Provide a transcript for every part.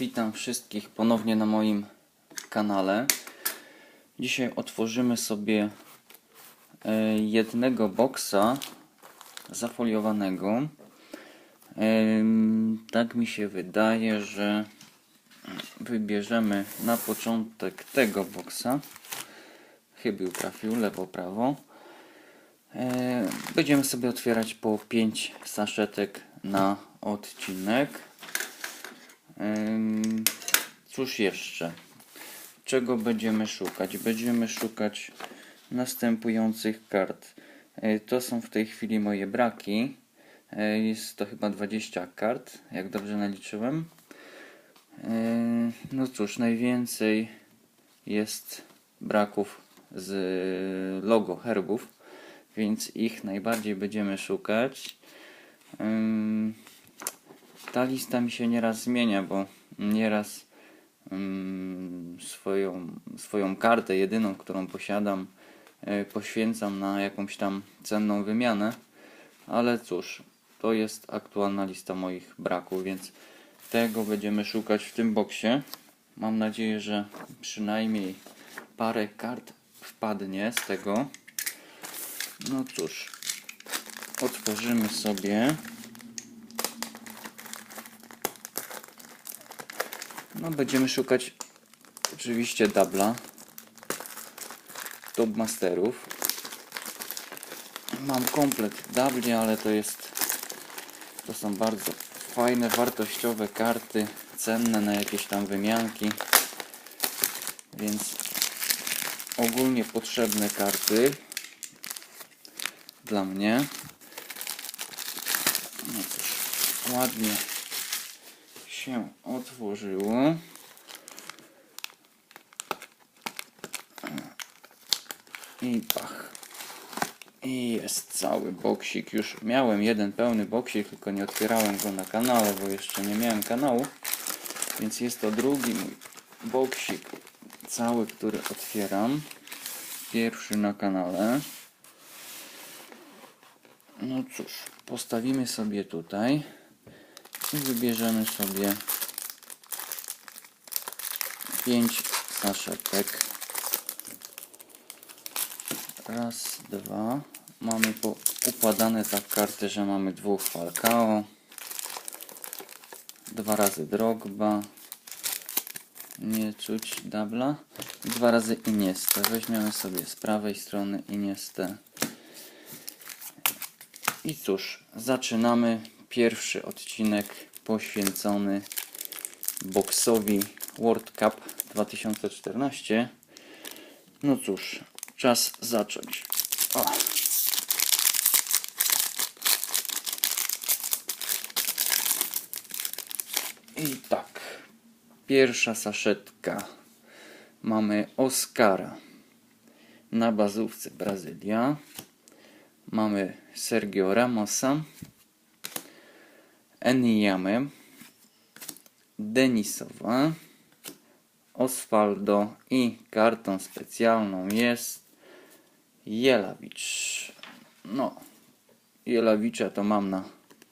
Witam wszystkich ponownie na moim kanale. Dzisiaj otworzymy sobie e, jednego boksa zafoliowanego. Tak mi się wydaje, że wybierzemy na początek tego boksa. Chybił trafił, lewo, prawo. E, Będziemy sobie otwierać po 5 saszetek na odcinek. Cóż jeszcze? Czego będziemy szukać? Będziemy szukać następujących kart. E, To są w tej chwili moje braki. E, Jest to chyba 20 kart, jak dobrze naliczyłem. E, No cóż, najwięcej jest braków z logo herbów, więc ich najbardziej będziemy szukać. Ta lista mi się nieraz zmienia, bo nieraz ym, swoją, swoją kartę, jedyną, którą posiadam, y, poświęcam na jakąś tam cenną wymianę. Ale cóż, to jest aktualna lista moich braków, więc tego będziemy szukać w tym boksie. Mam nadzieję, że przynajmniej parę kart wpadnie z tego. No cóż, otworzymy sobie. No, będziemy szukać oczywiście dubla top masterów. Mam komplet dubli, ale to jest to są bardzo fajne, wartościowe karty, cenne na jakieś tam wymianki. Więc ogólnie potrzebne karty dla mnie. No cóż, ładnie się otworzyło. I pach. I jest cały boksik. Już miałem jeden pełny boksik, tylko nie otwierałem go na kanale, bo jeszcze nie miałem kanału. Więc jest to drugi mój boksik cały, który otwieram. Pierwszy na kanale. No cóż, postawimy sobie tutaj i wybierzemy sobie 5 saszetek. Raz, dwa. Mamy układane tak karty, że mamy dwóch Falcao. Dwa razy Drogba. Nie czuć dubla. Dwa razy Iniesta. Weźmiemy sobie z prawej strony Iniestę. I cóż, zaczynamy pierwszy odcinek poświęcony boksowi World Cup 2014. No cóż, czas zacząć. O. I tak, pierwsza saszetka. Mamy Oscara na bazówce Brazylia. Mamy Sergio Ramosa, Eniyamę, Denisowa, Osvaldo i kartą specjalną jest Jelawicz. No, Jelawicza to mam na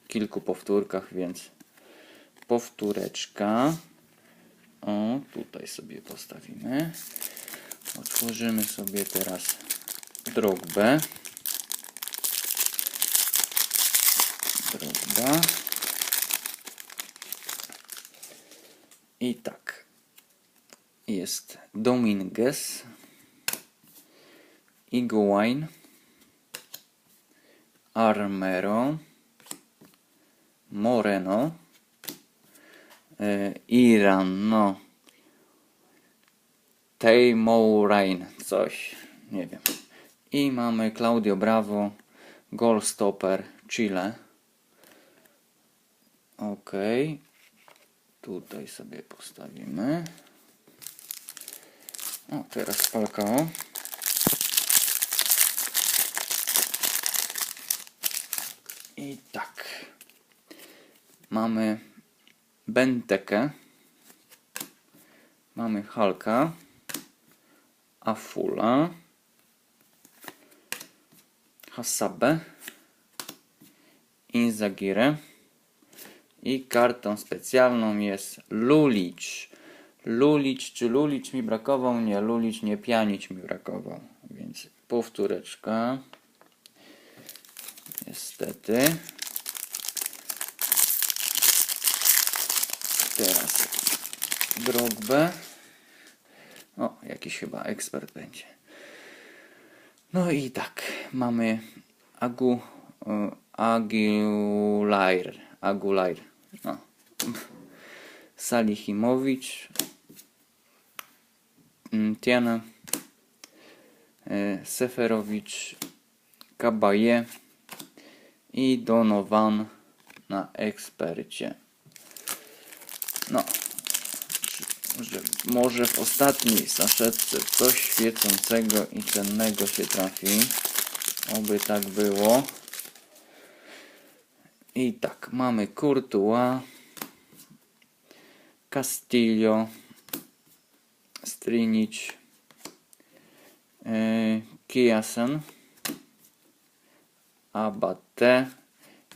kilku powtórkach, więc powtóreczka. O, tutaj sobie postawimy. Otworzymy sobie teraz drogbę. Drogba. I tak. Jest Dominguez. Iguain. Armero. Moreno. E, Iran, no. Teymourain, coś, nie wiem. I mamy Claudio Bravo, Goalstopper, Chile. Ok. Tutaj sobie postawimy. O, teraz Falcao. I tak. Mamy Bentekę. Mamy Halka. Afula. Hasabę. Inzagirę. I kartą specjalną jest Lulicz. Lulicz czy Lulicz mi brakował? Nie, Lulicz nie pianić mi brakował. Więc powtóreczka. Niestety. Teraz Drogbe. O, jakiś chyba ekspert będzie. No i tak, mamy Agu, e, Aguilar, Aguilar, no. Salihimowicz, mm, Tiana, e, Seferowicz, Kabaje i Donovan na ekspercie. No, że może w ostatniej saszetce coś świecącego i cennego się trafi. Oby tak było. I tak, mamy Courtois, Castillo, Strinic, yy, Kiasen, Abate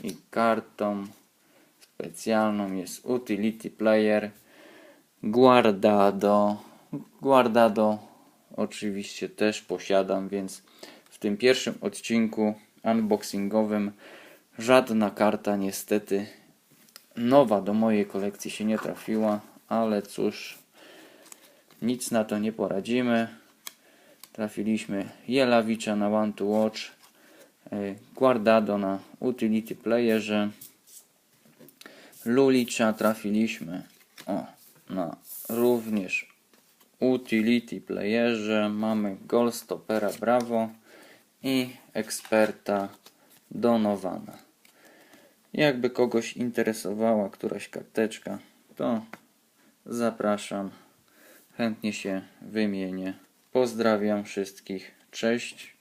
i kartą specjalną jest Utility Player Guardado. Guardado oczywiście też posiadam, więc w tym pierwszym odcinku unboxingowym żadna karta niestety nowa do mojej kolekcji się nie trafiła, ale cóż, nic na to nie poradzimy. Trafiliśmy Jelawicza na One to Watch, e, Guardado na Utility Playerze, Lulicza trafiliśmy o, na również Utility Playerze. Mamy Goalstoppera Bravo i eksperta Donowana. Jakby kogoś interesowała któraś karteczka, to zapraszam. Chętnie się wymienię. Pozdrawiam wszystkich. Cześć.